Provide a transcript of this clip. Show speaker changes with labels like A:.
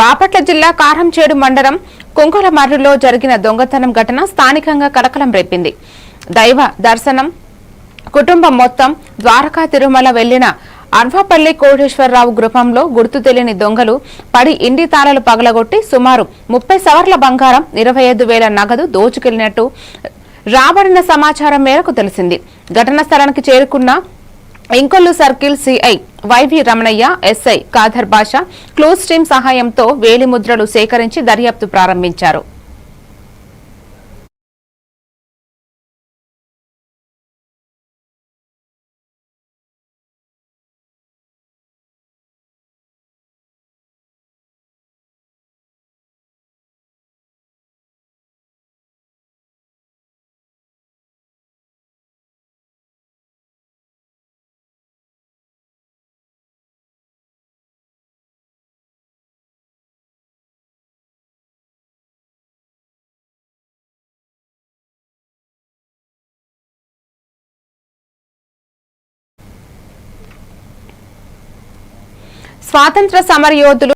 A: బాపట్ల జిల్లా కారంచేడు మండలం కుంకులమర్రులో జరిగిన దొంగతనం ఘటన స్థానికంగా కలకలం రేపింది. దైవ దర్శనం కుటుంబం మొత్తం ద్వారకా తిరుమల వెళ్ళిన అన్వపల్లి కోటేశ్వరరావు గృహంలో గుర్తు తెలియని దొంగలు పడి ఇండి తాళాలు పగలగొట్టి సుమారు ముప్పై సవర్ల బంగారం ఇరవై ఐదు వేల నగదు దోచుకెళ్ళినట్టు రాబడిన సమాచారం మేరకు తెలిసింది. ఘటనా స్థలానికి చేరుకున్న Inkollu circle CI YV Ramanaiah SI Kadar Basha clues team సహాయంతో వేలిముద్రలు సేకరించి దర్యాప్తు ప్రారంభించారు. స్వాతంత్ర సమరయోధులు